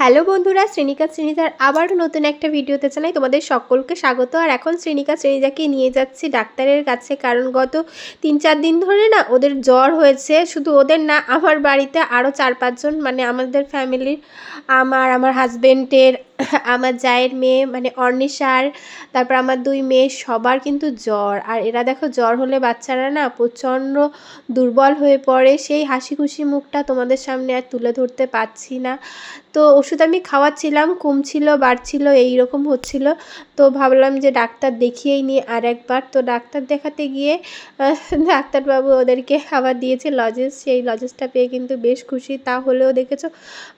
Hello বন্ধুরা শ্রেণিকা শ্রেণীজার আবার নতুন একটা ভিডিওতে জানাই তোমাদের সকলকে স্বাগত। আর এখন শ্রেণিকা শ্রেণীজাকে নিয়ে যাচ্ছি ডাক্তারের কাছে, কারণ গত তিন চার দিন ধরে না ওদের জ্বর হয়েছে। শুধু ওদের না, আমার বাড়িতে আরও চার পাঁচজন মানে আমাদের ফ্যামিলির আমার আমার হাজবেন্ডের আমার জায়ের মেয়ে মানে অর্নিশার, তারপর আমার দুই মেয়ে, সবার কিন্তু জ্বর। আর এরা দেখো জ্বর হলে বাচ্চারা না প্রচণ্ড দুর্বল হয়ে পড়ে। সেই হাসি খুশি মুখটা তোমাদের সামনে আর তুলে ধরতে পারছি না। তো ওষুধ আমি খাওয়াচ্ছিলাম, কমছিল, বাড়ছিল এই রকম হচ্ছিল। তো ভাবলাম যে ডাক্তার দেখিয়েই নিই আর একবার তো ডাক্তার দেখাতে গিয়ে ডাক্তারবাবু ওদেরকে খাবার দিয়েছে লজেস সেই লজেসটা পেয়ে কিন্তু বেশ খুশি। তা হলেও দেখেছ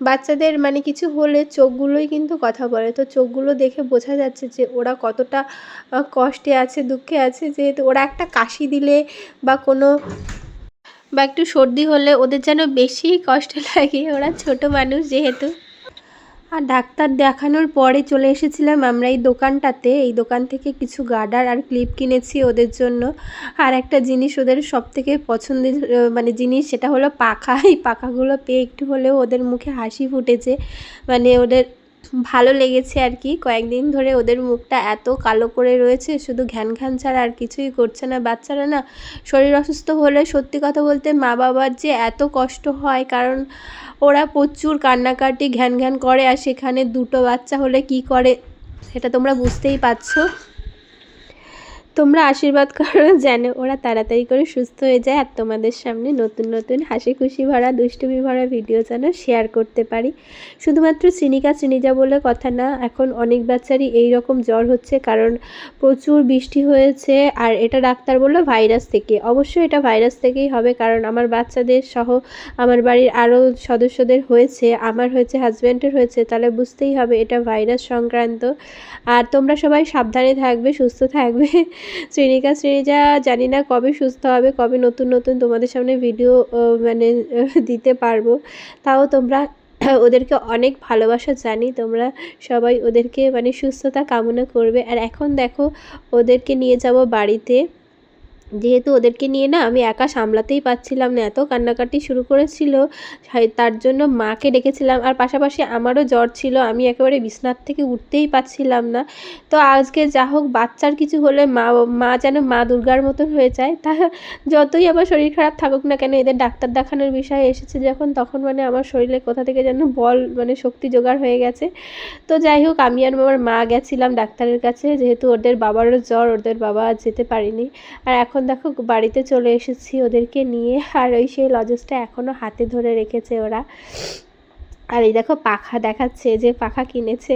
বাচ্চাদের মানে কিছু হলে চোখগুলোই কিন্তু কথা বলে। তো চোখগুলো দেখে বোঝা যাচ্ছে যে ওরা কতটা কষ্টে আছে, দুঃখে আছে। যেহেতু ওরা একটা কাশি দিলে বা কোনো, বা একটু সর্দি হলে ওদের যেন বেশি কষ্ট লাগে। ওরা ছোট মানুষ যেহেতু। আর ডাক্তার দেখানোর পরে চলে এসেছিলাম আমরা এই দোকানটাতে। এই দোকান থেকে কিছু গার্ডার আর ক্লিপ কিনেছি ওদের জন্য। আর একটা জিনিস ওদের সব থেকে পছন্দের মানে জিনিস সেটা হলো পাখা। এই পাখাগুলো পেয়ে একটু হলেও ওদের মুখে হাসি ফুটেছে। মানে ওদের ভালো লেগেছে আর কি। কয়েকদিন ধরে ওদের মুখটা এত কালো করে রয়েছে, শুধু ঘ্যান ঘ্যান ছাড়া আর কিছুই করছে না বাচ্চারা না। শরীর অসুস্থ হলে সত্যি কথা বলতে মা বাবার যে এত কষ্ট হয়, কারণ ওরা প্রচুর কান্নাকাটি, ঘ্যান ঘ্যান করে, আর সেখানে দুটো বাচ্চা হলে কি করে, সেটা তোমরা বুঝতেই পারছ। তোমরা আশীর্বাদ করো যেন ওরা তাড়াতাড়ি করে সুস্থ হয়ে যায় আর তোমাদের সামনে নতুন নতুন হাসি খুশি ভরা, দুষ্টুমি ভরা ভিডিও যেন শেয়ার করতে পারি। শুধুমাত্র চিনিকা চিনিজা বলে কথা না, এখন অনেক বাচ্চারই এই রকম জ্বর হচ্ছে কারণ প্রচুর বৃষ্টি হয়েছে আর এটা ডাক্তার বলল ভাইরাস থেকে। অবশ্যই এটা ভাইরাস থেকেই হবে কারণ আমার বাচ্চাদের সহ আমার বাড়ির আরও সদস্যদের হয়েছে, আমার হয়েছে হাজব্যান্ডের হয়েছে, তাহলে বুঝতেই হবে এটা ভাইরাস সংক্রান্ত। আর তোমরা সবাই সাবধানে থাকবে, সুস্থ থাকবে। শ্রেণিকা শ্রেণীজা জানি না কবে সুস্থ হবে, কবে নতুন নতুন তোমাদের সামনে ভিডিও মানে দিতে পারব। তাও তোমরা ওদেরকে অনেক ভালোবাসা জানি, তোমরা সবাই ওদেরকে মানে সুস্থতা কামনা করবে। আর এখন দেখো, ওদেরকে নিয়ে যাব বাড়িতে। যেহেতু ওদেরকে নিয়ে না আমি একা সামলাতেই পারছিলাম না, এত কান্নাকাটি শুরু করেছিল তার জন্য মাকে ডেকেছিলাম আর পাশাপাশি আমারও জ্বর ছিল, আমি একেবারে বিছনার থেকে উঠতেই পারছিলাম না। তো আজকে যা হোক বাচ্চার কিছু হলে মা মা যেন মা দুর্গার মতন হয়ে যায়, তা যতই আমার শরীর খারাপ থাকুক না কেন, এদের ডাক্তার দেখানোর বিষয়ে এসেছে যখন, তখন মানে আমার শরীরে কোথা থেকে যেন বল মানে শক্তি জোগাড় হয়ে গেছে। তো যাই হোক, আমি আর আমার মা গেছিলাম ডাক্তারের কাছে, যেহেতু ওদের বাবারও জ্বর, ওদের বাবা যেতে পারিনি। আর এখন দেখো বাড়িতে চলে এসেছি ওদেরকে নিয়ে। আর ওই সেই লজেসটা এখনও হাতে ধরে রেখেছে ওরা। আর এই দেখো পাখা দেখাচ্ছে, যে পাখা কিনেছে।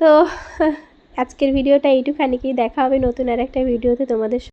তো আজকের ভিডিওটা এইটুখানিকেই। দেখা হবে নতুন আর একটা ভিডিওতে তোমাদের